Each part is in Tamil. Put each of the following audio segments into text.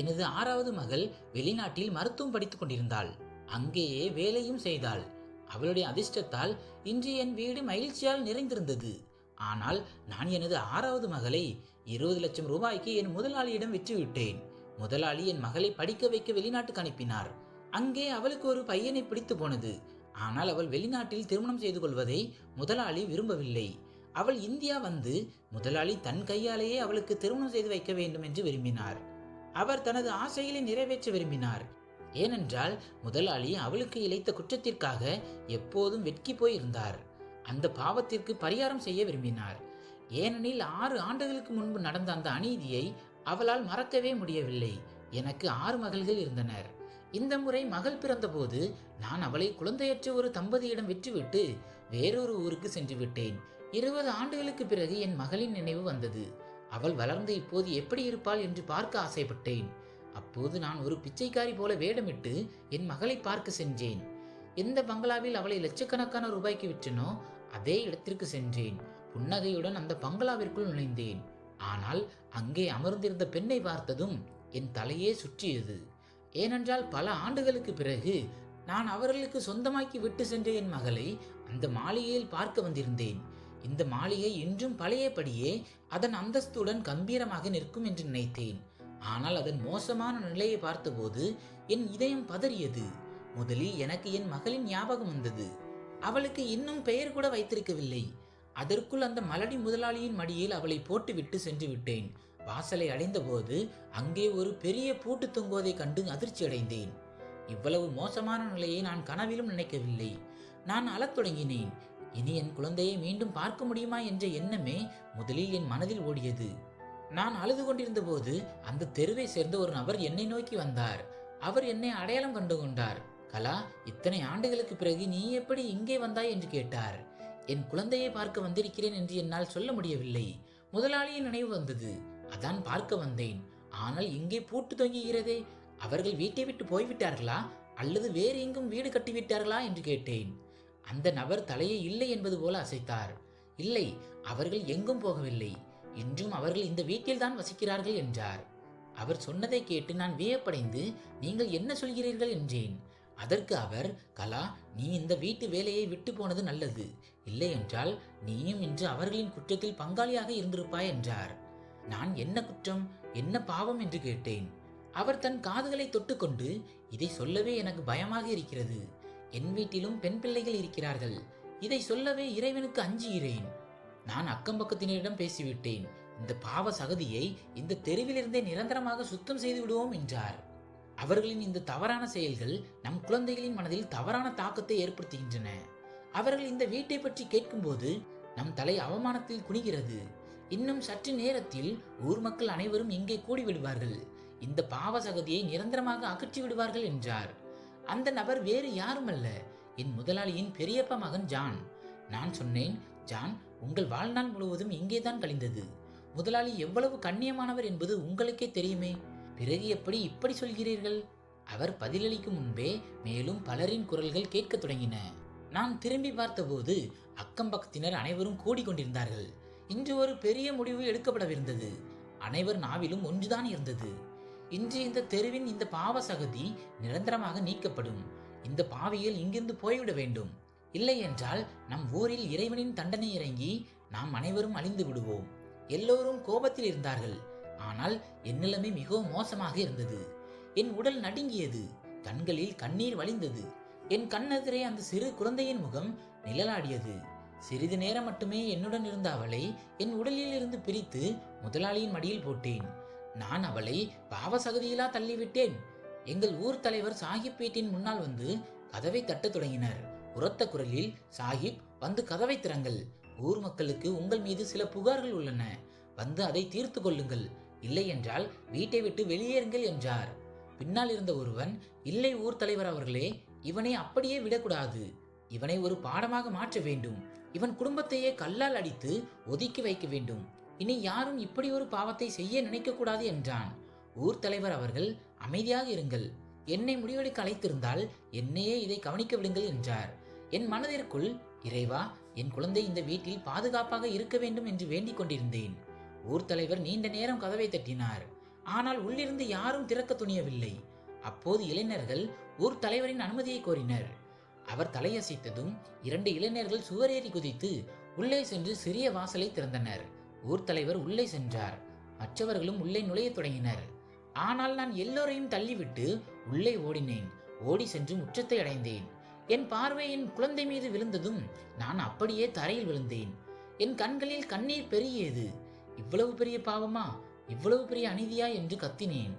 எனது ஆறாவது மகள் வெளிநாட்டில் மருத்துவம் படித்துக் கொண்டிருந்தாள். அங்கேயே வேலையும் செய்தாள். அவளுடைய அதிர்ஷ்டத்தால் இன்று என் வீடு மகிழ்ச்சியால் நிறைந்திருந்தது. ஆனால் நான் எனது ஆறாவது மகளை இருபது லட்சம் ரூபாய்க்கு என் முதலாளியிடம் விற்றுவிட்டேன். முதலாளி என் மகளை படிக்க வைக்க வெளிநாட்டுக்கு அனுப்பினார். அங்கே அவளுக்கு ஒரு பையனை பிடித்து போனது. ஆனால் அவள் வெளிநாட்டில் திருமணம் செய்து கொள்வதை முதலாளி விரும்பவில்லை. அவள் இந்தியா வந்து முதலாளி தன் கையாலேயே அவளுக்கு திருமணம் செய்து வைக்க வேண்டும் என்று விரும்பினார். அவர் தனது ஆசைகளை நிறைவேற்ற விரும்பினார். ஏனென்றால் முதலாளி அவளுக்கு இழைத்த குற்றத்திற்காக எப்போதும் வெட்கி போயிருந்தார். அந்த பாவத்திற்கு பரிகாரம் செய்ய விரும்பினார். ஏனெனில் ஆறு ஆண்டுகளுக்கு முன்பு நடந்த அந்த அநீதியை அவளால் மறக்கவே முடியவில்லை. எனக்கு ஆறு மகள்கள் இருந்தனர். இந்த முறை மகள் பிறந்தபோது நான் அவளை குழந்தையற்ற ஒரு தம்பதியிடம் விற்றுவிட்டு வேறொரு ஊருக்கு சென்று விட்டேன் இருபது ஆண்டுகளுக்கு பிறகு என் மகளின் நினைவு வந்தது. அவள் வளர்ந்து இப்போது எப்படி இருப்பாள் என்று பார்க்க ஆசைப்பட்டேன். அப்போது நான் ஒரு பிச்சைக்காரி போல வேடமிட்டு என் மகளை பார்க்க சென்றேன். எந்த பங்களாவில் அவளை லட்சக்கணக்கான ரூபாய்க்கு விற்றனோ அதே இடத்திற்கு சென்றேன். புன்னகையுடன் அந்த பங்களாவிற்குள் நுழைந்தேன். ஆனால் அங்கே அமர்ந்திருந்த பெண்ணை பார்த்ததும் என் தலையே சுற்றியது. ஏனென்றால் பல ஆண்டுகளுக்கு பிறகு நான் அவர்களுக்கு சொந்தமாக்கி விட்டு சென்ற என் மகளை அந்த மாளிகையில் பார்க்க வந்திருந்தேன். இந்த மாளிகை இன்றும் பழையபடியே அதன் அந்தஸ்துடன் கம்பீரமாக நிற்கும் என்று நினைத்தேன். ஆனால் அதன் மோசமான நிலையை பார்த்தபோது என் இதயம் பதறியது. முதலில் எனக்கு என் மகளின் ஞாபகம் வந்தது. அவளுக்கு இன்னும் பெயர் கூட வைத்திருக்கவில்லை. அதற்குள் அந்த மலடி முதலாளியின் மடியில் அவளை போட்டுவிட்டு சென்று விட்டேன். வாசலை அடைந்தபோது அங்கே ஒரு பெரிய பூட்டு தொங்குவதைக் கண்டு அதிர்ச்சி அடைந்தேன். இவ்வளவு மோசமான நிலையை நான் கனவிலும் நினைக்கவில்லை. நான் அழத் தொடங்கினேன். இனி என் குழந்தையை மீண்டும் பார்க்க முடியுமா என்ற எண்ணமே முதலில் என் மனதில் ஓடியது. நான் அழுது கொண்டிருந்த போது அந்த தெருவை சேர்ந்த ஒரு நபர் என்னை நோக்கி வந்தார். அவர் என்னை அடையாளம் கண்டு கொண்டார். கலா இத்தனை ஆண்டுகளுக்கு பிறகு நீ எப்படி இங்கே வந்தாய்? என்று கேட்டார். என் குழந்தையை பார்க்க வந்திருக்கிறேன் என்று என்னால் சொல்ல முடியவில்லை. முதலாளியின் நினைவு வந்தது. அதான் பார்க்க வந்தேன். ஆனால் இங்கே பூட்டு தொங்குகிறதே அவர்கள் வீட்டை விட்டு போய்விட்டார்களா? அல்லது வேறு எங்கும் வீடு கட்டிவிட்டார்களா? என்று கேட்டேன். அந்த நபர் தலையை இல்லை என்பது போல அசைத்தார். இல்லை அவர்கள் எங்கும் போகவில்லை. இன்றும் அவர்கள் இந்த வீட்டில்தான் வசிக்கிறார்கள் என்றார். அவர் சொன்னதை கேட்டு நான் வியப்படைந்து நீங்கள் என்ன சொல்கிறீர்கள்? என்றேன். அதற்கு அவர் கலா நீ இந்த வீட்டு வேலையை விட்டு போனது நல்லது. இல்லை என்றால் நீயும் இன்று அவர்களின் குற்றத்தில் பங்காளியாக இருந்திருப்பாய் என்றார். நான் என்ன குற்றம் என்ன பாவம்? என்று கேட்டேன். அவர் தன் காதுகளை தொட்டுக்கொண்டு இதை சொல்லவே எனக்கு பயமாக இருக்கிறது. என் வீட்டிலும் பெண் பிள்ளைகள் இருக்கிறார்கள். இதை சொல்லவே இறைவனுக்கு அஞ்சுகிறேன் நான் அக்கம் பக்கத்தினரிடம் பேசிவிட்டேன். இந்த பாவ சகதியை இந்த தெருவிலிருந்தே நிரந்தரமாக சுத்தம் செய்து விடுவோம் என்றார். அவர்களின் இந்த தவறான செயல்கள் நம் குழந்தைகளின் மனதில் தவறான தாக்கத்தை ஏற்படுத்துகின்றன. அவர்கள் இந்த வீட்டை பற்றி கேட்கும்போது நம் தலை அவமானத்தில் குனிகிறது. இன்னும் சற்று நேரத்தில் ஊர் மக்கள் அனைவரும் இங்கே கூடி விடுவார்கள் இந்த பாவ சகதியை நிரந்தரமாக அகற்றி விடுவார்கள் என்றார். அந்த நபர் வேறு யாரும் அல்ல என் முதலாளியின் பெரியப்பா மகன் ஜான். நான் சொன்னேன் ஜான் உங்கள் வாழ்நாள் முழுவதும் இங்கேதான் கழிந்தது. முதலாளி எவ்வளவு கண்ணியமானவர் என்பது உங்களுக்கே தெரியுமே. பிறகு எப்படி இப்படி சொல்கிறீர்கள்? அவர் பதிலளிக்கும் முன்பே மேலும் பலரின் குரல்கள் கேட்கத் தொடங்கின. நான் திரும்பி பார்த்தபோது அக்கம் பக்கத்தினர் அனைவரும் கூடிக்கொண்டிருந்தார்கள் இன்று ஒரு பெரிய முடிவு எடுக்கப்படவிருந்தது. அனைவர் நாவிலும் ஒன்றுதான் இருந்தது. இன்று இந்த தெருவின் இந்த பாவ சகதி நிரந்தரமாக நீக்கப்படும். இந்த பாவியில் இங்கிருந்து போய்விட வேண்டும். இல்லை என்றால் நம் ஊரில் இறைவனின் தண்டனை இறங்கி நாம் அனைவரும் அழிந்து விடுவோம். எல்லோரும் கோபத்தில் இருந்தார்கள். ஆனால் என் நிலைமை மிகவும் மோசமாக இருந்தது. என் உடல் நடுங்கியது. கண்களில் கண்ணீர் வழிந்தது. என் கண்ணெதிரே அந்த சிறு குழந்தையின் முகம் நிழலாடியது. சிறிது நேரம் மட்டுமே என்னுடன் இருந்த அவளை என் உடலில் இருந்து பிரித்து முதலாளியின் மடியில் போட்டேன். நான் அவளை பாவசகதியிலா தள்ளிவிட்டேன். எங்கள் ஊர் தலைவர் சாஹிப் வீட்டின் முன்னால் வந்து கதவை தட்டத் தொடங்கினர். உரத்த குரலில் சாஹிப் வந்து கதவை திறங்கள். ஊர் மக்களுக்கு உங்கள் மீது சில புகார்கள் உள்ளன. வந்து அதை தீர்த்து கொள்ளுங்கள். இல்லை என்றால் வீட்டை விட்டு வெளியேறுங்கள் என்றார். பின்னால் இருந்த ஒருவன் இல்லை ஊர் தலைவர் அவர்களே இவனை அப்படியே விடக்கூடாது. இவனை ஒரு பாடமாக மாற்ற வேண்டும். இவன் குடும்பத்தையே கல்லால் அடித்து ஒதுக்கி வைக்க வேண்டும். இனி யாரும் இப்படி ஒரு பாவத்தை செய்ய நினைக்கக்கூடாது என்றான். ஊர் தலைவர் அவர்கள் அமைதியாக இருங்கள். என்னை முடிவெடுக்க அழைத்திருந்தால் என்னையே இதை கவனிக்க விடுங்கள் என்றார். என் மனதிற்குள் இறைவா என் குழந்தை இந்த வீட்டில் பாதுகாப்பாக இருக்க வேண்டும் என்று வேண்டிக் கொண்டிருந்தேன். ஊர் தலைவர் நீண்ட நேரம் கதவை தட்டினார். ஆனால் உள்ளிருந்து யாரும் திறக்க துணியவில்லை. அப்போது இளைஞர்கள் ஊர் தலைவரின் அனுமதியை கோரினர். அவர் தலையசைத்ததும் இரண்டு இளைஞர்கள் சுவரேறி குதித்து உள்ளே சென்று சிறிய வாசலை திறந்தனர். ஊர் தலைவர் உள்ளே சென்றார். மற்றவர்களும் உள்ளே நுழைய தொடங்கினர். ஆனால் நான் எல்லோரையும் தள்ளிவிட்டு உள்ளே ஓடினேன். ஓடி சென்று முற்றத்தை அடைந்தேன். என் பார்வை என் குழந்தை மீது விழுந்ததும் நான் அப்படியே தரையில் விழுந்தேன். என் கண்களில் கண்ணீர் பெருகியது. இவ்வளவு பெரிய பாவமா? இவ்வளவு பெரிய அநீதியா? என்று கத்தினேன்.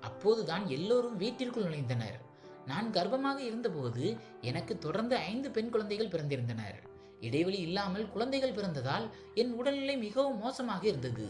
அப்போதுதான் எல்லோரும் வீட்டிற்குள் நுழைந்தனர். நான் கர்ப்பமாக இருந்தபோது எனக்கு தொடர்ந்து ஐந்து பெண் குழந்தைகள் பிறந்திருந்தனர். இடைவெளி இல்லாமல் குழந்தைகள் பிறந்ததால் என் உடல்நிலை மிகவும் மோசமாக இருந்தது.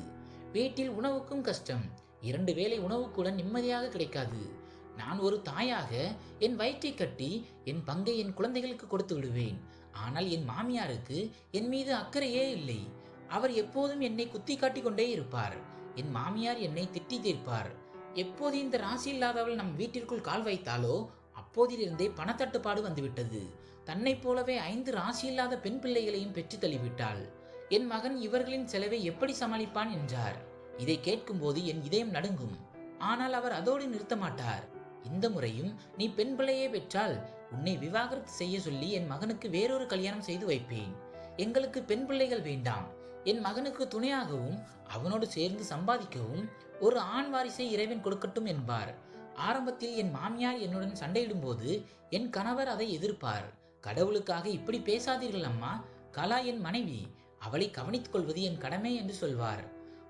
வீட்டில் உணவுக்கும் கஷ்டம். இரண்டு வேளை உணவு கூட நிம்மதியாக கிடைக்காது. நான் ஒரு தாயாக என் வயிற்றை கட்டி என் பங்கை என் குழந்தைகளுக்கு கொடுத்து விடுவேன். ஆனால் என் மாமியாருக்கு என் மீது அக்கறையே இல்லை. அவர் எப்போதும் என்னை குத்தி காட்டிக் கொண்டே இருப்பார். என் மாமியார் என்னை திட்டி தீர்ப்பார். எப்போது இந்த ராசி இல்லாதவள் நம் வீட்டிற்குள் கால் வைத்தாலோ அப்போதிலிருந்தே பணத்தட்டுப்பாடு வந்துவிட்டது. தன்னைப் போலவே ஐந்து ராசி இல்லாத பெண் பிள்ளைகளையும் பெற்று தள்ளிவிட்டாள். என் மகன் இவர்களின் செலவை எப்படி சமாளிப்பான்? என்றார். இதை கேட்கும்போது என் இதயம் நடுங்கும். ஆனால் அவர் அதோடு நிறுத்த மாட்டார். இந்த முறையும் நீ பெண் பிள்ளையே பெற்றால் உன்னை விவாகரத்து செய்ய சொல்லி என் மகனுக்கு வேறொரு கல்யாணம் செய்து வைப்பேன். எங்களுக்கு பெண் பிள்ளைகள் வேண்டாம். என் மகனுக்கு துணையாகவும் அவனோடு சேர்ந்து சம்பாதிக்கவும் ஒரு ஆண் வாரிசை இறைவன் கொடுக்கட்டும் என்பார். ஆரம்பத்தில் என் மாமியார் என்னுடன் சண்டையிடும்போது என் கணவர் அதை எதிர்ப்பார். கடவுளுக்காக இப்படி பேசாதீர்கள் அம்மா. கலா என் மனைவி. அவளை கவனித்துக் கொள்வது என் கடமை என்று சொல்வார்.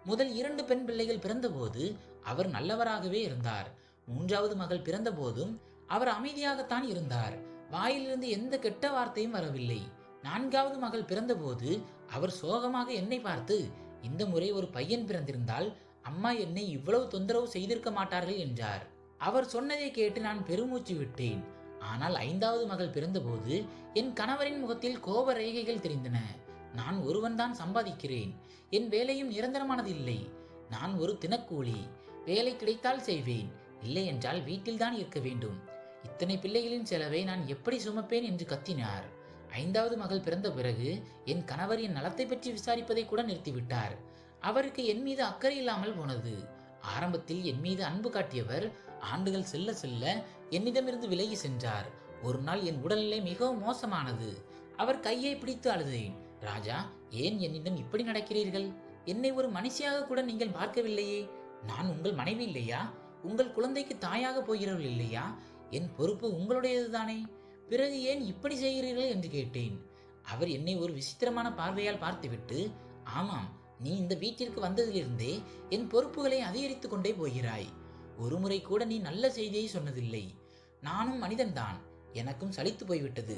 முதல் இரண்டு பெண் பிள்ளைகள் பிறந்தபோது அவர் நல்லவராகவே இருந்தார். மூன்றாவது மகள் பிறந்தபோதும் அவர் அமைதியாகத்தான் இருந்தார். வாயிலிருந்து எந்த கெட்ட வார்த்தையும் வரவில்லை. நான்காவது மகள் பிறந்தபோது அவர் சோகமாக என்னை பார்த்து இந்த முறை ஒரு பையன் பிறந்திருந்தால் அம்மா என்னை இவ்வளவு தொந்தரவு செய்திருக்க மாட்டார்கள் என்றார். அவர் சொன்னதை கேட்டு நான் பெருமூச்சு விட்டேன். ஆனால் ஐந்தாவது மகள் பிறந்தபோது என் கணவரின் முகத்தில் கோப ரேகைகள் தெரிந்தன. நான் ஒருவன்தான் சம்பாதிக்கிறேன். என் வேலையும் நிரந்தரமானது இல்லை நான் ஒரு தினக்கூலி. வேலை கிடைத்தால் செய்வேன். இல்லை என்றால் வீட்டில்தான் இருக்க வேண்டும். இத்தனை பிள்ளைகளின் செலவை நான் எப்படி சுமப்பேன் என்று கத்தினார். ஐந்தாவது மகள் பிறந்த பிறகு என் கணவர் என் நலத்தை பற்றி விசாரிப்பதை கூட நிறுத்திவிட்டார். அவருக்கு என் மீது அக்கறை இல்லாமல் போனது. ஆரம்பத்தில் என் மீது அன்பு காட்டியவர் ஆண்டுகள் செல்ல செல்ல என்னிடமிருந்து விலகி சென்றார். ஒரு நாள் என் உடல்நிலை மிகவும் மோசமானது. அவர் கையை பிடித்து அழுதேன். ராஜா ஏன் என்னிடம் இப்படி நடக்கிறீர்கள்? என்னை ஒரு மனுஷியாக கூட நீங்கள் பார்க்கவில்லையே. நான் உங்கள் மனைவி இல்லையா? உங்கள் குழந்தைக்கு தாயாக போகிறவள் இல்லையா? என் பொறுப்பு உங்களுடையதுதானே பிறகு ஏன் இப்படி செய்கிறீர்கள்? என்று கேட்டேன். அவர் என்னை ஒரு விசித்திரமான பார்வையால் பார்த்துவிட்டு ஆமாம் நீ இந்த வீட்டிற்கு வந்ததிலிருந்தே என் பொறுப்புகளை அதிகரித்துக் கொண்டே போகிறாய். ஒருமுறை கூட நீ நல்ல செய்தியை சொன்னதில்லை. நானும் மனிதன்தான். எனக்கும் சலித்து போய்விட்டது.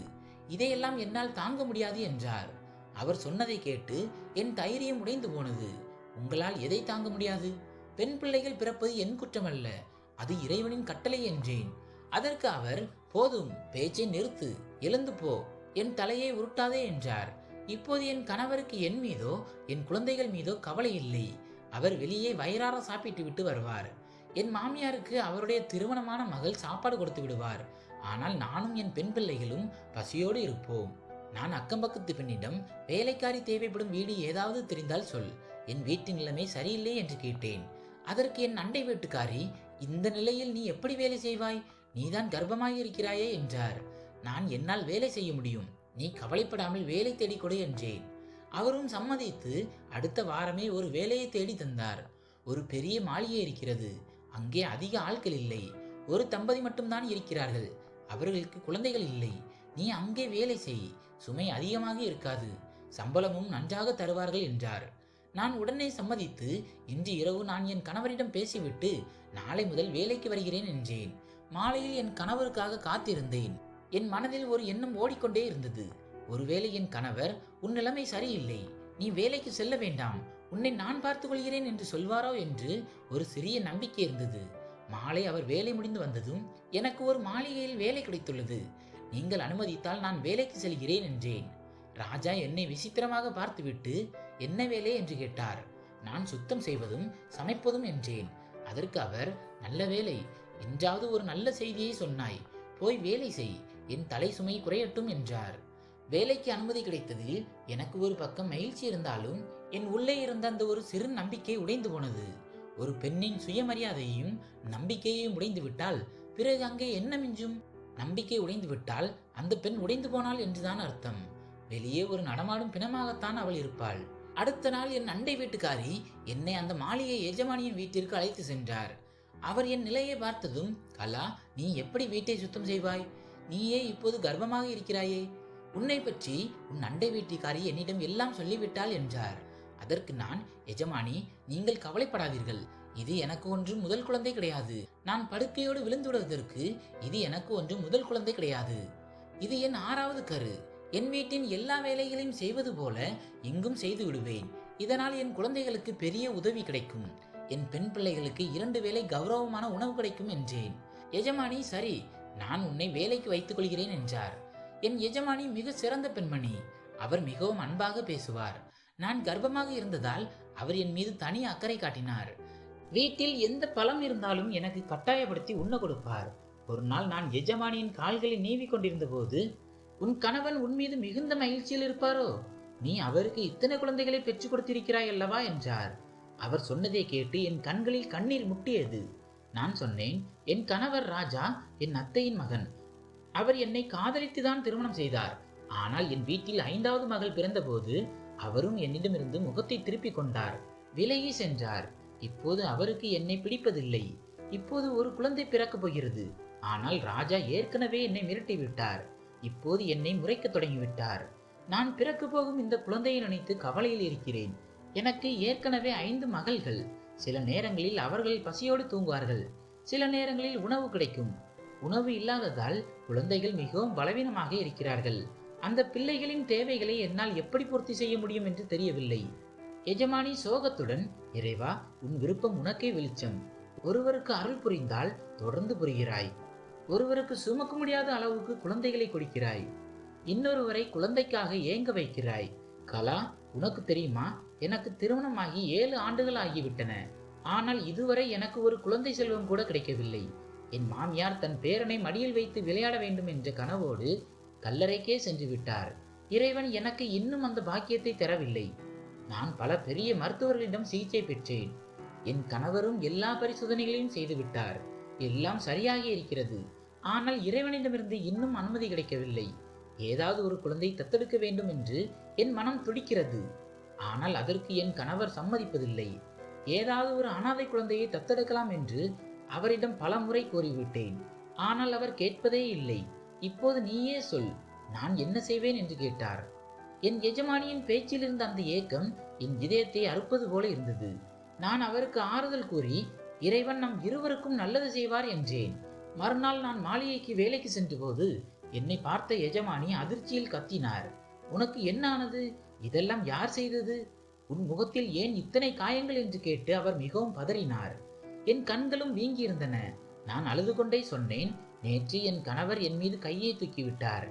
இதையெல்லாம் என்னால் தாங்க முடியாது என்றார். அவர் சொன்னதை கேட்டு என் தைரியம் உடைந்து போனது. உங்களால் எதை தாங்க முடியாது? பெண் பிள்ளைகள் பிறப்பது என் குற்றமல்ல. அது இறைவனின் கட்டளை என்றேன். அதற்கு அவர் போதும் பேச்சை நிறுத்து. எழுந்து போ. என் தலையை உருட்டாதே என்றார். இப்போது என் கணவருக்கு என் மீதோ என் குழந்தைகள் மீதோ கவலை இல்லை. அவர் வெளியே வயிறார சாப்பிட்டு விட்டு வருவார். என் மாமியாருக்கு அவருடைய திருமணமான மகள் சாப்பாடு கொடுத்து விடுவார். ஆனால் நானும் என் பெண் பிள்ளைகளும் பசியோடு இருப்போம். நான் அக்கம்பக்கத்து பெண்ணிடம் வேலைக்காரி தேவைப்படும் வீடு ஏதாவது தெரிந்தால் சொல். என் வீட்டு நிலைமை சரியில்லை என்று கேட்டேன். அதற்கு என் அண்டை வீட்டுக்காரி இந்த நிலையில் நீ எப்படி வேலை செய்வாய்? நீதான் கர்ப்பமாகி இருக்கிறாயே என்றார். நான் என்னால் வேலை செய்ய முடியும். நீ கவலைப்படாமல் வேலை தேடிக்கொடு என்றேன். அவரும் சம்மதித்து அடுத்த வாரமே ஒரு வேலையை தேடி தந்தார். ஒரு பெரிய மாளிகை இருக்கிறது. அங்கே அதிக ஆட்கள் இல்லை. ஒரு தம்பதி மட்டும்தான் இருக்கிறார்கள். அவர்களுக்கு குழந்தைகள் இல்லை. நீ அங்கே வேலை செய். சுமை அதிகமாக இருக்காது. சம்பளமும் நன்றாக தருவார்கள் என்றார். நான் உடனே சம்மதித்து இன்று இரவு நான் என் கணவரிடம் பேசிவிட்டு நாளை முதல் வேலைக்கு வருகிறேன் என்றேன். மாலையில் என் கணவருக்காக காத்திருந்தேன். என் மனதில் ஒரு எண்ணம் ஓடிக்கொண்டே இருந்தது. ஒருவேளை என் கணவர் உன் நிலைமை சரியில்லை. நீ வேலைக்கு செல்ல வேண்டாம். உன்னை நான் பார்த்துக் கொள்கிறேன் என்று சொல்வாரோ என்று ஒரு சிறிய நம்பிக்கை இருந்தது. மாலை அவர் வேலை முடிந்து வந்ததும் எனக்கு ஒரு மாளிகையில் வேலை கிடைத்துள்ளது. நீங்கள் அனுமதித்தால் நான் வேலைக்கு செல்கிறேன் என்றேன். ராஜா என்னை விசித்திரமாக பார்த்துவிட்டு என்ன வேலை? என்று கேட்டார். நான் சுத்தம் செய்வதும் சமைப்பதும் என்றேன். அதற்கு அவர் நல்ல வேலை. என்றாவது ஒரு நல்ல செய்தியை சொன்னாய். போய் வேலை செய். என் தலை சுமை குறையட்டும் என்றார். வேலைக்கு அனுமதி கிடைத்ததில் எனக்கு ஒரு பக்கம் மகிழ்ச்சி இருந்தாலும் என் உள்ளே இருந்த அந்த ஒரு சிறு நம்பிக்கை உடைந்து போனது. ஒரு பெண்ணின் சுயமரியாதையையும் நம்பிக்கையையும் உடைந்து விட்டால் பிறகு அங்கே என்ன மிஞ்சும்? நம்பிக்கை உடைந்து விட்டால் அந்த பெண் உடைந்து போனாள் என்றுதான் அர்த்தம். வெளியே ஒரு நடமாடும் பிணமாகத்தான் அவள் இருப்பாள். அடுத்த நாள் என் அண்டை வீட்டுக்காரி என்னை அந்த மாளிகை எஜமானியின் வீட்டிற்கு அழைத்து சென்றார். அவர் என் நிலையை பார்த்ததும் கலா நீ எப்படி வீட்டை சுத்தம் செய்வாய்? நீயே இப்போது கர்ப்பமாக இருக்கிறாயே. உன்னை பற்றி உன் அண்டை வீட்டுக்காரி என்னிடம் எல்லாம் சொல்லிவிட்டாள் என்றார். அதற்கு நான் எஜமானி நீங்கள் கவலைப்படாதீர்கள். இது எனக்கு ஒன்று முதல் குழந்தை கிடையாது. நான் படுக்கையோடு விழுந்துவிடுவதற்கு இது எனக்கு ஒன்று முதல் குழந்தை கிடையாது. இது என் ஆறாவது கரு. என் வீட்டின் எல்லா வேலைகளையும் செய்வது போல இங்கும் செய்து விடுவேன். இதனால் என் குழந்தைகளுக்கு பெரிய உதவி கிடைக்கும். என் பெண் பிள்ளைகளுக்கு இரண்டு வேளை கௌரவமான உணவு கிடைக்கும் என்றேன். எஜமானி சரி. நான் உன்னை வேலைக்கு வைத்துக் கொள்கிறேன் என்றார். என் எஜமானி மிக சிறந்த பெண்மணி. அவர் மிகவும் அன்பாக பேசுவார். நான் கர்ப்பமாக இருந்ததால் அவர் என் மீது தனி அக்கறை காட்டினார். வீட்டில் எந்த பழம் இருந்தாலும் எனக்கு கட்டாயப்படுத்தி உண்ண கொடுப்பார். ஒரு நாள் நான் எஜமானியின் கால்களை நீவி கொண்டிருந்த போது உன் கணவன் உன் மீது மிகுந்த மகிழ்ச்சியில் இருப்பாரோ? நீ அவருக்கு இத்தனை குழந்தைகளை பெற்றுக் கொடுத்திருக்கிறாய் அல்லவா? என்றார். அவர் சொன்னதை கேட்டு என் கண்களில் கண்ணீர் முட்டியது. நான் சொன்னேன் என் கணவர் ராஜா என் அத்தையின் மகன். அவர் என்னை காதலித்துதான் திருமணம் செய்தார். ஆனால் என் வீட்டில் ஐந்தாவது மகள் பிறந்தபோது அவரும் என்னிடமிருந்து முகத்தை திருப்பிக் கொண்டார். விலகி சென்றார். இப்போது அவருக்கு என்னை பிடிப்பதில்லை. இப்போது ஒரு குழந்தை பிறக்கப் போகிறது. ஆனால் ராஜா ஏற்கனவே என்னை மிரட்டி விட்டார். இப்போது என்னை முறைக்க தொடங்கிவிட்டார். நான் பிறக்க போகும் இந்த குழந்தையை நினைத்து கவலையில் இருக்கிறேன். எனக்கு ஏற்கனவே ஐந்து மகள்கள். சில நேரங்களில் அவர்கள் பசியோடு தூங்குவார்கள். சில நேரங்களில் உணவு கிடைக்கும். உணவு இல்லாததால் குழந்தைகள் மிகவும் பலவீனமாக இருக்கிறார்கள். அந்த பிள்ளைகளின் தேவைகளை என்னால் எப்படி பூர்த்தி செய்ய முடியும் என்று தெரியவில்லை. எஜமானி சோகத்துடன் இறைவா உன் விருப்பம் உனக்கே வெளிச்சம். ஒருவருக்கு அருள் புரிந்தால் தொடர்ந்து புரிகிறாய். ஒருவருக்கு சுமக்க முடியாத அளவுக்கு குழந்தைகளை கொடுக்கிறாய். இன்னொருவரை குழந்தைக்காக ஏங்க வைக்கிறாய். கலா உனக்கு தெரியுமா? எனக்கு திருமணமாகி ஏழு ஆண்டுகள் ஆகிவிட்டன. ஆனால் இதுவரை எனக்கு ஒரு குழந்தை செல்வம் கூட கிடைக்கவில்லை. என் மாமியார் தன் பேரனை மடியில் வைத்து விளையாட வேண்டும் என்ற கனவோடு கல்லறைக்கே சென்று விட்டார். இறைவன் எனக்கு இன்னும் அந்த பாக்கியத்தை தரவில்லை. நான் பல பெரிய மருத்துவர்களிடம் சிகிச்சை பெற்றேன். என் கணவரும் எல்லா பரிசோதனைகளையும் செய்துவிட்டார் எல்லாம் சரியாகி இருக்கிறது. ஆனால் இறைவனிடமிருந்து இன்னும் அனுமதி கிடைக்கவில்லை. ஏதாவது ஒரு குழந்தை தத்தெடுக்க வேண்டும் என்று என் மனம் துடிக்கிறது. ஆனால் அதற்கு என் கணவர் சம்மதிப்பதில்லை. ஏதாவது ஒரு அனாதை குழந்தையை தத்தெடுக்கலாம் என்று அவரிடம் பல முறை கூறிவிட்டேன். ஆனால் அவர் கேட்பதே இல்லை. இப்போது நீயே சொல் நான் என்ன செய்வேன் என்று கேட்டார். என் எஜமானியின் பேச்சில் இருந்த அந்த ஏக்கம் என் இதயத்தை அறுப்பது போல இருந்தது. நான் அவருக்கு ஆறுதல் கூறி இறைவன் நம் இருவருக்கும் நல்லது செய்வார் என்றேன். மறுநாள் நான் மாளிகைக்கு வேலைக்கு சென்றபோது என்னை பார்த்த எஜமானி அதிர்ச்சியில் கத்தினார். உனக்கு என்ன ஆனது? இதெல்லாம் யார் செய்தது? உன் முகத்தில் ஏன் இத்தனை காயங்கள் என்று கேட்டு அவர் மிகவும் பதறினார். என் கண்களும் வீங்கியிருந்தன. நான் அழுது கொண்டே சொன்னேன் நேற்று என் கணவர் என் மீது கையை தூக்கிவிட்டார்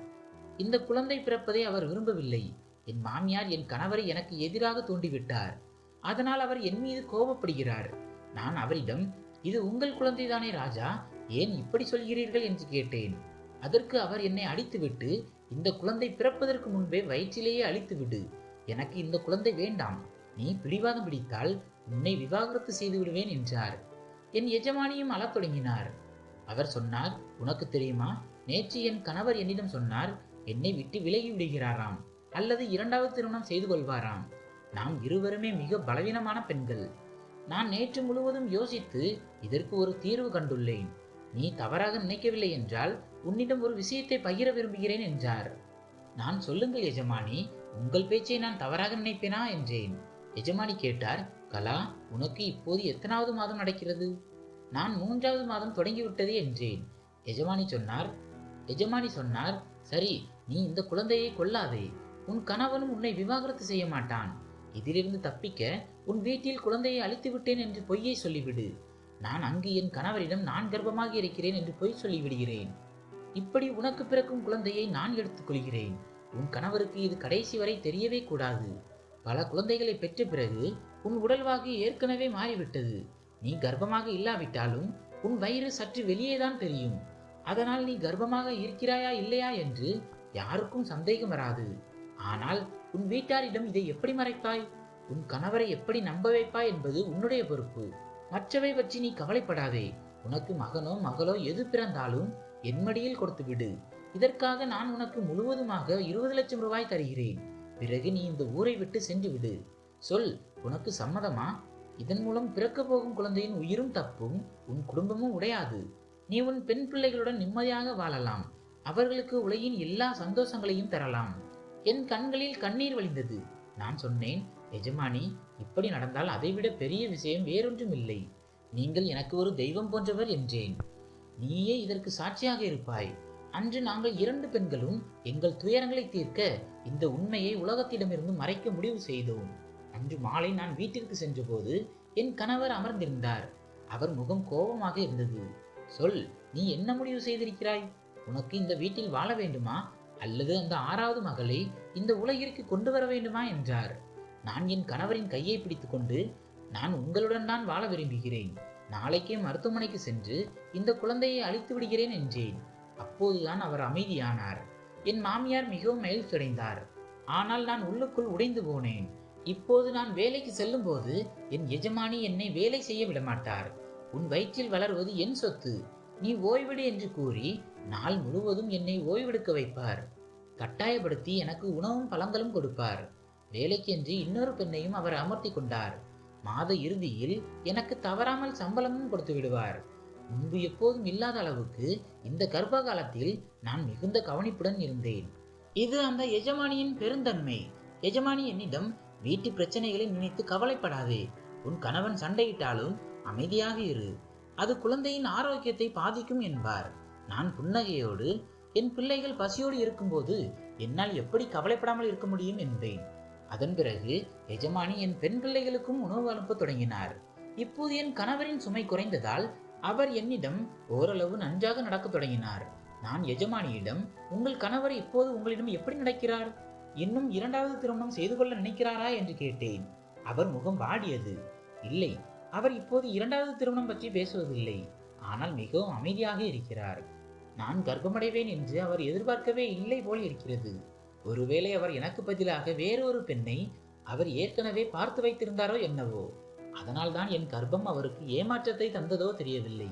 இந்த குழந்தை பிறப்பதை அவர் விரும்பவில்லை. என் மாமியார் என் கணவரை எனக்கு எதிராக தூண்டிவிட்டார் அதனால் அவர் என் மீது கோபப்படுகிறார். நான் அவரிடம் இது உங்கள் குழந்தைதானே ராஜா? ஏன் இப்படி சொல்கிறீர்கள்? என்று கேட்டேன். அதற்கு அவர் என்னை அடித்துவிட்டு இந்த குழந்தை பிறப்பதற்கு முன்பே வயிற்றிலேயே அழித்துவிடு. எனக்கு இந்த குழந்தை வேண்டாம். நீ பிடிவாதம் பிடித்தால் உன்னை விவாகரத்து செய்து விடுவேன் என்றார். என் எஜமானியும் அழத் தொடங்கினார். அவர் சொன்னார் உனக்கு தெரியுமா? நேற்று என் கணவர் என்னிடம் சொன்னார் என்னை விட்டு விலகி விடுகிறாராம் அல்லது இரண்டாவது திருமணம் செய்து கொள்வாராம். நாம் இருவருமே மிக பலவீனமான பெண்கள். நான் நேற்று முழுவதும் யோசித்து இதற்கு ஒரு தீர்வு கண்டுள்ளேன். நீ தவறாக நினைக்கவில்லை என்றால் உன்னிடம் ஒரு விஷயத்தை பகிர விரும்புகிறேன் என்றார். நான் சொல்லுங்கள் எஜமானி உங்கள் பேச்சை நான் தவறாக நினைப்பேனா? என்றேன். எஜமானி கேட்டார் கலா உனக்கு இப்போது எத்தனாவது மாதம் நடக்கிறது? நான் மூன்றாவது மாதம் தொடங்கிவிட்டதே என்றேன். எஜமானி சொன்னார் எஜமானி சொன்னார் சரி நீ இந்த குழந்தையை கொல்லாதே. உன் கணவனும் உன்னை விவாகரத்து செய்ய மாட்டான். இதிலிருந்து தப்பிக்க உன் வீட்டில் குழந்தையை அழித்து விட்டேன் என்று பொய்யை சொல்லிவிடு. நான் அங்கு என் கணவரிடம் நான் கர்ப்பமாக இருக்கிறேன் என்று பொய் சொல்லிவிடுகிறேன். இப்படி உனக்கு பிறக்கும் குழந்தையை நான் எடுத்துக்கொள்கிறேன் உன் கணவருக்கு இது கடைசி வரை தெரியவே கூடாது. பல குழந்தைகளை பெற்ற பிறகு உன் உடல்வாகு ஏற்கனவே மாறிவிட்டது. நீ கர்ப்பமாக இல்லாவிட்டாலும் உன் வயிறு சற்று வெளியேதான் தெரியும். அதனால் நீ கர்ப்பமாக இருக்கிறாயா இல்லையா என்று யாருக்கும் சந்தேகம் வராது. ஆனால் உன் வீட்டாரிடம் இதை எப்படி மறைப்பாய்? உன் கணவரை எப்படி நம்ப வைப்பாய் என்பது உன்னுடைய பொறுப்பு. மற்றவை பற்றி நீ கவலைப்படாதே. உனக்கு மகனோ மகளோ எது பிறந்தாலும் என் மடியில் கொடுத்து விடு. இதற்காக நான் உனக்கு முழுவதுமாக இருபது லட்சம் ரூபாய் தருகிறேன். பிறகு நீ இந்த ஊரை விட்டு சென்று விடு. சொல் உனக்கு சம்மதமா? இதன் மூலம் பிறக்க போகும் குழந்தையின் உயிரும் தப்பும் உன் குடும்பமும் உடையாது. நீ உன் பெண் பிள்ளைகளுடன் நிம்மதியாக வாழலாம். அவர்களுக்கு உலகின் எல்லா சந்தோஷங்களையும் தரலாம். என் கண்களில் கண்ணீர் வழிந்தது. நான் சொன்னேன் எஜமானி இப்படி நடந்தால் அதைவிட பெரிய விஷயம் வேறொன்றும் இல்லை நீங்கள் எனக்கு ஒரு தெய்வம் போன்றவர் என்றேன். நீயே இதற்கு சாட்சியாக இருப்பாய். அன்று நாங்கள் இரண்டு பெண்களும் எங்கள் துயரங்களை தீர்க்க இந்த உண்மையை உலகத்திடமிருந்து மறைக்க முடிவு செய்தோம். அன்று மாலை நான் வீட்டிற்கு சென்றபோது என் கணவர் அமர்ந்திருந்தார். அவர் முகம் கோபமாக இருந்தது. சொல் நீ என்ன முடிவு செய்திருக்கிறாய்? உனக்கு இந்த வீட்டில் வாழ வேண்டுமா? அல்லது அந்த ஆறாவது மகளை இந்த உலகிற்கு கொண்டு வர வேண்டுமா? என்றார். நான் என் கணவரின் கையை பிடித்துக்கொண்டு நான் உங்களுடன் தான் வாழ விரும்புகிறேன். நாளைக்கே மருத்துவமனைக்கு சென்று இந்த குழந்தையை அழித்து விடுகிறேன் என்றேன். அப்போதுதான் அவர் அமைதியானார். என் மாமியார் மிகவும் மகிழ்ச்சியடைந்தார். ஆனால் நான் உள்ளுக்குள் உடைந்து போனேன். இப்போது நான் வேலைக்கு செல்லும்போது என் எஜமானி என்னை வேலை செய்ய விடமாட்டார். உன் வயிற்றில் வளர்வது என் சொத்து. நீ ஓய்விடு என்று கூறி நாள் முழுவதும் என்னை ஓய்வெடுக்க வைப்பார். கட்டாயப்படுத்தி எனக்கு உணவும் பழங்களும் கொடுப்பார். வேலைக்கென்று இன்னொரு பெண்ணையும் அவர் அமர்த்தி கொண்டார். மாத இறுதியில் எனக்கு தவறாமல் சம்பளமும் கொடுத்து விடுவார். முன்பு எப்போதும் இல்லாத அளவுக்கு இந்த கர்ப்ப காலத்தில் நான் மிகுந்த கவனிப்புடன் இருந்தேன். இது அந்த எஜமானியின் பெருந்தன்மை. எஜமானி என்னிடம் வீட்டு பிரச்சனைகளை நினைத்து கவலைப்படாதே. உன் கணவன் சண்டையிட்டாலும் அமைதியாக இரு. அது குழந்தையின் ஆரோக்கியத்தை பாதிக்கும் என்பார். நான் புன்னகையோடு என் பிள்ளைகள் பசியோடு இருக்கும்போது என்னால் எப்படி கவலைப்படாமல் இருக்க முடியும் என்பேன். அதன் பிறகு எஜமானி என் பெண் பிள்ளைகளுக்கும் உணவு அனுப்ப தொடங்கினார். இப்போது என் கணவரின் சுமை குறைந்ததால் அவர் என்னிடம் ஓரளவு நன்றாக நடக்கத் தொடங்கினார். நான் எஜமானியிடம் உங்கள் கணவர் இப்போது உங்களிடம் எப்படி நடக்கிறார்? இன்னும் இரண்டாவது திருமணம் செய்து கொள்ள நினைக்கிறாரா என்று கேட்டேன். அவர் முகம் வாடியது. இல்லை அவர் இப்போது இரண்டாவது திருமணம் பற்றி பேசுவதில்லை. ஆனால் மிகவும் அமைதியாக இருக்கிறார். நான் கர்ப்பமடைவேன் என்று அவர் எதிர்பார்க்கவே இல்லை போல் இருக்கிறது. ஒருவேளை அவர் எனக்கு பதிலாக வேறொரு பெண்ணை அவர் ஏற்கனவே பார்த்து வைத்திருந்தாரோ என்னவோ. அதனால்தான் என் கர்ப்பம் அவருக்கு ஏமாற்றத்தை தந்ததோ தெரியவில்லை.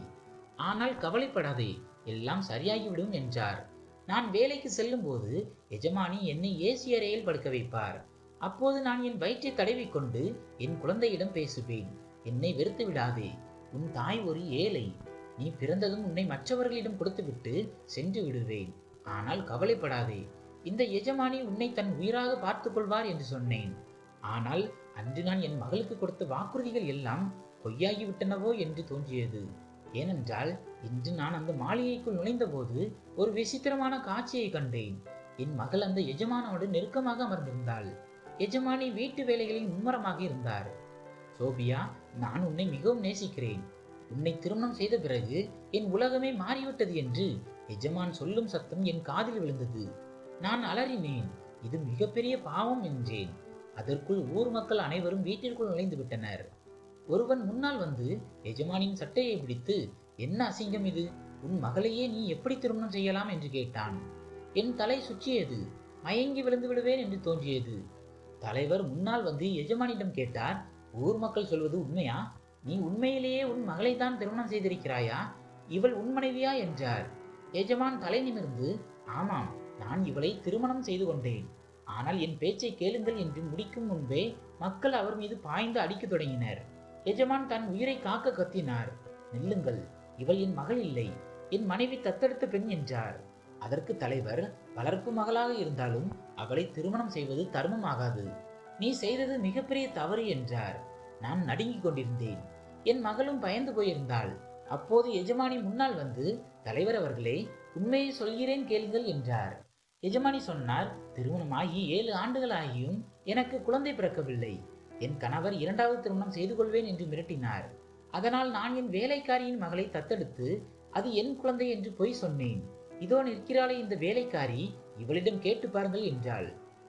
ஆனால் கவலைப்படாதே எல்லாம் சரியாகிவிடும் என்றார். நான் வேலைக்கு செல்லும்போது எஜமானி என்னை ஏசி அறையில் படுக்க வைப்பார். அப்போது நான் என் வயிற்றை தடவிக்கொண்டு என் குழந்தையிடம் பேசுவேன். என்னை வெறுத்து விடாதே. உன் தாய் ஒரு ஏழை. நீ பிறந்ததும் உன்னை மற்றவர்களிடம் கொடுத்துவிட்டு சென்று விடுவேன். ஆனால் கவலைப்படாதே. இந்த எஜமானி உன்னை தன் உயிராக பார்த்துக் கொள்வார் என்று சொன்னேன். ஆனால் அன்று நான் என் மகளுக்கு கொடுத்த வாக்குறுதிகள் எல்லாம் பொய்யாகிவிட்டனவோ என்று தோன்றியது. ஏனென்றால் இன்று நான் அந்த மாளிகைக்குள் நுழைந்தபோது ஒரு விசித்திரமான காட்சியை கண்டேன். என் மகள் அந்த எஜமானோடு நெருக்கமாக அமர்ந்திருந்தாள். எஜமானி வீட்டு வேலைகளில் மும்முரமாக இருந்தார். சோபியா நான் உன்னை மிகவும் நேசிக்கிறேன். உன்னை திருமணம் செய்த பிறகு என் உலகமே மாறிவிட்டது என்று எஜமான் சொல்லும் சத்தம் என் காதில் விழுந்தது. நான் அலறினேன். இது மிகப்பெரிய பாவம் என்றேன். அதற்குள் ஊர் மக்கள் அனைவரும் வீட்டிற்குள் நுழைந்து விட்டனர். ஒருவன் முன்னால் வந்து எஜமானின் சட்டையை பிடித்து என்ன அசிங்கம் இது? உன் மகளையே நீ எப்படி திருமணம் செய்யலாம் என்று கேட்டான். என் தலை சுற்றியது. மயங்கி விழுந்து விடுவேன் என்று தோன்றியது. தலைவர் முன்னால் வந்து எஜமானிடம் கேட்டார் ஊர் மக்கள் சொல்வது உண்மையா? நீ உண்மையிலேயே உன் மகளை தான் திருமணம் செய்திருக்கிறாயா? இவள் உன் மனைவியா? என்றார். எஜமான் தலை நிமிர்ந்து ஆமாம் நான் இவளை திருமணம் செய்து கொண்டேன். ஆனால் என் பேச்சை கேளுங்கள் என்று முடிக்கும் முன்பே மக்கள் அவர் மீது பாய்ந்து அடிக்கத் தொடங்கினர். எஜமான் தன் உயிரை காக்க கத்தினார். நில்லுங்கள் இவள் என் மகள் இல்லை. என் மனைவி தத்தெடுத்த பெண் என்றார். அதற்கு தலைவர் வளர்ப்பு மகளாக இருந்தாலும் அவளை திருமணம் செய்வது தர்மமாகாது. நீ செய்தது மிகப்பெரிய தவறு என்றார். நான் நடுங்கிக் கொண்டிருந்தேன். என் மகளும் பயந்து போயிருந்தாள். அப்போது எஜமானி முன்னால் வந்து தலைவர் அவர்களே உண்மையை சொல்கிறேன் கேளுங்கள் என்றார். எஜமானி சொன்னார் திருமணமாகி ஏழு ஆண்டுகள் ஆகியும் எனக்கு குழந்தை பிறக்கவில்லை. என் கணவர் இரண்டாவது திருமணம் செய்து கொள்வேன் என்று மிரட்டினார். அதனால் நான் என் வேலைக்காரியின் மகளை தத்தெடுத்து அது என் குழந்தை என்று பொய் சொன்னேன். இதோ நிற்கிறாளே இந்த வேலைக்காரி இவளிடம் கேட்டு பாருங்கள் என்றாள்.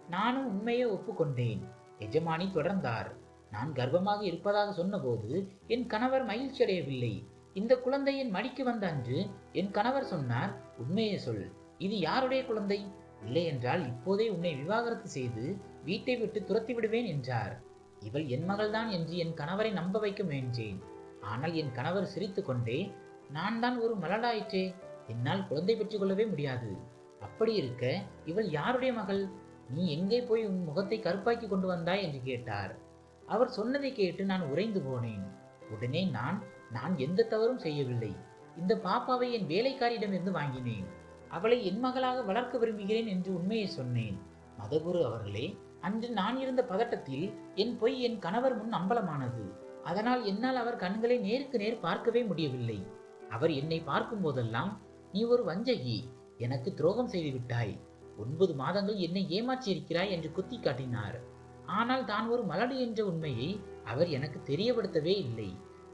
நானும் உண்மையை ஒப்புக்கொண்டேன். எஜமானி தொடர்ந்தார். நான் கர்ப்பமாக இருப்பதாக சொன்னபோது என் கணவர் மகிழ்ச்சி அடையவில்லை இந்த குழந்தை என் மடிக்கு வந்த அன்று என் கணவர் சொன்னார் உண்மையை சொல். இது யாருடைய குழந்தை? இல்லை என்றால் இப்போதே உன்னை விவாகரத்து செய்து வீட்டை விட்டு துரத்தி விடுவேன் என்றார். இவள் என் மகள்தான் என்று என் கணவரை நம்ப வைக்க முயன்றேன். ஆனால் என் கணவர் சிரித்து கொண்டே நான் தான் ஒரு மலடாயிற்றே என்னால் குழந்தை பெற்றுக்கொள்ளவே முடியாது. அப்படி இருக்க இவள் யாருடைய மகள்? நீ எங்கே போய் உன் முகத்தை கருப்பாக்கி கொண்டு வந்தாய்? என்று கேட்டார். அவர் சொன்னதை கேட்டு நான் உறைந்து போனேன். உடனே நான் நான் எந்த தவறும் செய்யவில்லை. இந்த பாப்பாவை என் வேலைக்காரியிடமிருந்து வாங்கினேன். அவளை என் மகளாக வளர்க்க விரும்புகிறேன் என்று உண்மையை சொன்னேன். மதகுரு அவர்களே அன்று நான் இருந்த பதட்டத்தில் என் பொய் என் கணவர் முன் அம்பலமானது. அதனால் என்னால் அவர் கண்களை நேருக்கு நேர் பார்க்கவே முடியவில்லை. அவர் என்னை பார்க்கும் போதெல்லாம் நீ ஒரு வஞ்சகி எனக்கு துரோகம் செய்து விட்டாய் ஒன்பது மாதங்கள் என்னை ஏமாற்றியிருக்கிறாய் என்று குத்தி காட்டினார். ஆனால் தான் ஒரு மலடு என்ற உண்மையை அவர் எனக்கு தெரியப்படுத்தவே இல்லை.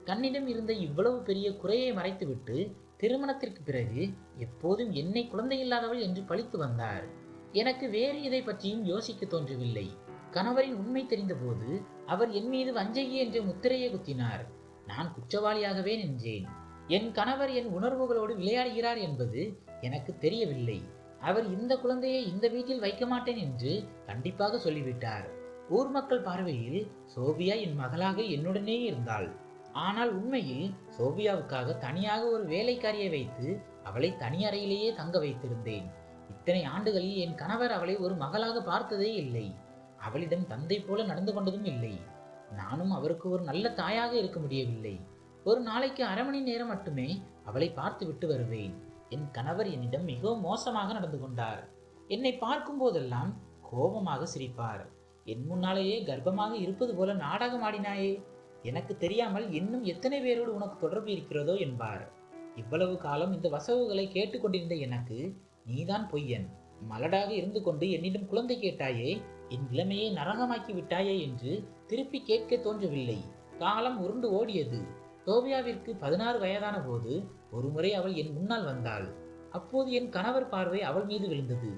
தன்னிடம் இருந்த இவ்வளவு பெரிய குறையை மறைத்துவிட்டு திருமணத்திற்கு பிறகு எப்போதும் என்னை குழந்தையில்லாதவள் என்று பழித்து வந்தார். எனக்கு வேறு இதை பற்றியும் யோசிக்க தோன்றவில்லை. கணவரின் உண்மை தெரிந்தபோது அவர் என் மீது வஞ்சகி என்று முத்திரையை குத்தினார். நான் குற்றவாளியாகவே நின்றேன். என் கணவர் என் உணர்வுகளோடு விளையாடுகிறார் என்பது எனக்கு தெரியவில்லை. அவர் இந்த குழந்தையை இந்த வீட்டில் வைக்க மாட்டேன் என்று கண்டிப்பாக சொல்லிவிட்டார். ஊர் மக்கள் பார்வையில் சோபியா என் மகளாக என்னுடனே இருந்தாள். ஆனால் உண்மையில் சோபியாவுக்காக தனியாக ஒரு வேலைக்காரியை வைத்து அவளை தனி அறையிலேயே தங்க வைத்திருந்தேன். இத்தனை ஆண்டுகளில் என் கணவர் அவளை ஒரு மகளாக பார்த்ததே இல்லை. அவளிடம் தந்தை போல நடந்து கொண்டதும் இல்லை. நானும் அவருக்கு ஒரு நல்ல தாயாக இருக்க முடியவில்லை. ஒரு நாளைக்கு அரை மணி நேரம் மட்டுமே அவளை பார்த்து விட்டு வருவேன். என் கணவர் என்னிடம் மிகவும் மோசமாக நடந்து கொண்டார். என்னை பார்க்கும் போதெல்லாம் கோபமாக சிரிப்பார். என் முன்னாலேயே கர்ப்பமாக இருப்பது போல நாடகம் ஆடினாயே. எனக்கு தெரியாமல் இன்னும் எத்தனை பேரோடு உனக்கு தொடர்பு இருக்கிறதோ என்பார். இவ்வளவு காலம் இந்த வசவுகளை கேட்டுக்கொண்டிருந்த எனக்கு நீதான் பொய்யன். மலடாக இருந்து கொண்டு என்னிடம் குழந்தை கேட்டாயே என் இளமையை நரகமாக்கி விட்டாயே என்று திருப்பி கேட்க தோன்றவில்லை. காலம் உருண்டு ஓடியது. சோபியாவிற்கு பதினாறு வயதான போது ஒருமுறை அவள் என் முன்னால் வந்தாள். அப்போது என் கணவர் பார்வை அவள் மீது விழுந்தது.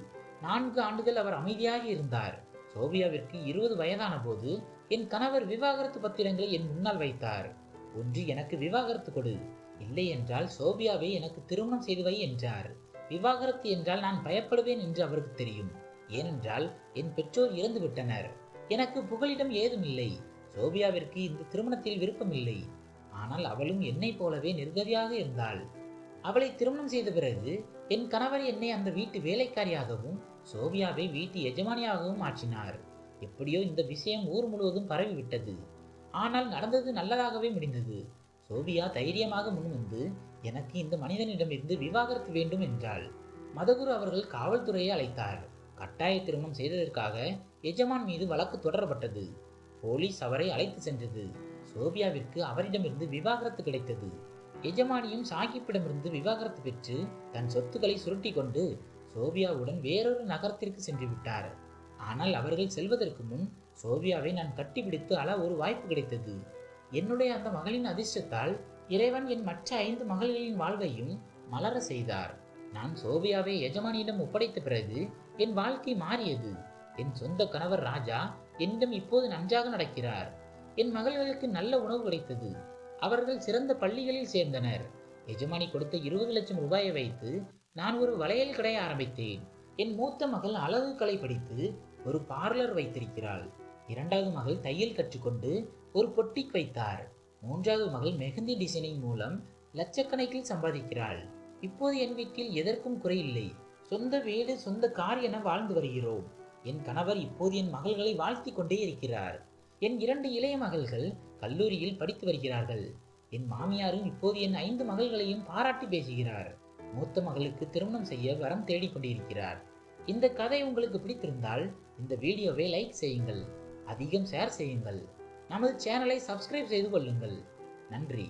நான்கு ஆண்டுகள் அவர் அமைதியாக இருந்தார். சோபியாவிற்கு இருபது வயதான போது என் கணவர் விவாகரத்து பத்திரங்களை என் முன்னால் வைத்தார். ஒன்று எனக்கு விவாகரத்து கொடு. இல்லை என்றால் சோபியாவை எனக்கு திருமணம் செய்து வை என்றார். விவாகரத்து என்றால் நான் பயப்படுவேன் என்று அவருக்கு தெரியும். ஏனென்றால் என் பெற்றோர் இறந்து விட்டனர். எனக்கு புகலிடம் ஏதும் இல்லை சோபியாவிற்கு இந்த திருமணத்தில் விருப்பமில்லை. ஆனால் அவளும் என்னைப் போலவே நிர்கதியாக இருந்தாள். அவளை திருமணம் செய்த பிறகு என் கணவர் என்னை அந்த வீட்டு வேலைக்காரியாகவும் சோபியாவை வீட்டு எஜமானியாகவும் மாற்றினார். எப்படியோ இந்த விஷயம் ஊர் முழுவதும் பரவிவிட்டது. ஆனால் நடந்தது நல்லதாகவே முடிந்தது. சோபியா தைரியமாக முன்வந்து எனக்கு இந்த மனிதனிடமிருந்து விவாகரத்து வேண்டும் என்றாள். மதகுரு அவர்கள் காவல்துறையை அழைத்தார். கட்டாய திருமணம் செய்ததற்காக எஜமான் மீது வழக்கு தொடரப்பட்டது. போலீஸ் அவரை அழைத்து சென்றது. சோபியாவிற்கு அவரிடமிருந்து விவாகரத்து கிடைத்தது. எஜமானியும் சாகிப்பிடமிருந்து விவாகரத்து பெற்று தன் சொத்துக்களை சுருட்டி கொண்டு சோபியாவுடன் வேறொரு நகரத்திற்கு சென்று விட்டார். ஆனால் அவர்கள் செல்வதற்கு முன் சோபியாவை நான் கட்டிப்பிடித்து அள ஒரு வாய்ப்பு கிடைத்தது. என்னுடைய அந்த மகளின் அதிர்ஷ்டத்தால் இறைவன் என் மற்ற ஐந்து மகள்களின் வாழ்வையும் மலர செய்தார். நான் சோபியாவை எஜமானியிடம் ஒப்படைத்த பிறகு என் வாழ்க்கை மாறியது. என் சொந்த கணவர் ராஜா என்னிடம் இப்போது நன்றாக நடக்கிறார். என் மகள்களுக்கு நல்ல உணவு கிடைத்தது. அவர்கள் சிறந்த பள்ளிகளில் சேர்ந்தனர். எஜமானி கொடுத்த இருபது லட்சம் ரூபாயை வைத்து நான் ஒரு வளையல் கடை ஆரம்பித்தேன். என் மூத்த மகள் அழகு கலை படித்து ஒரு பார்லர் வைத்திருக்கிறாள். இரண்டாவது மகள் தையல் கற்றுக்கொண்டு ஒரு பொட்டிக் வைத்தார். மூன்றாவது மகள் மெஹந்தி டிசைனிங் மூலம் லட்சக்கணக்கில் சம்பாதிக்கிறாள். இப்போது என் வீட்டில் எதற்கும் குறையில்லை. சொந்த வீடு சொந்த கார் என வாழ்ந்து வருகிறோம். என் கணவர் இப்போது என் மகள்களை வாழ்த்தி கொண்டே இருக்கிறார். என் இரண்டு இளைய மகள்கள் கல்லூரியில் படித்து வருகிறார்கள். என் மாமியாரும் இப்போது என் ஐந்து மகள்களையும் பாராட்டி பேசுகிறார். மூத்த மகளுக்கு திருமணம் செய்ய வரம் தேடிக் கொண்டிருக்கிறார். இந்த கதை உங்களுக்கு பிடித்திருந்தால் இந்த வீடியோவை லைக் செய்யுங்கள். அதிகம் ஷேர் செய்யுங்கள். நமது சேனலை சப்ஸ்கிரைப் செய்து கொள்ளுங்கள். நன்றி.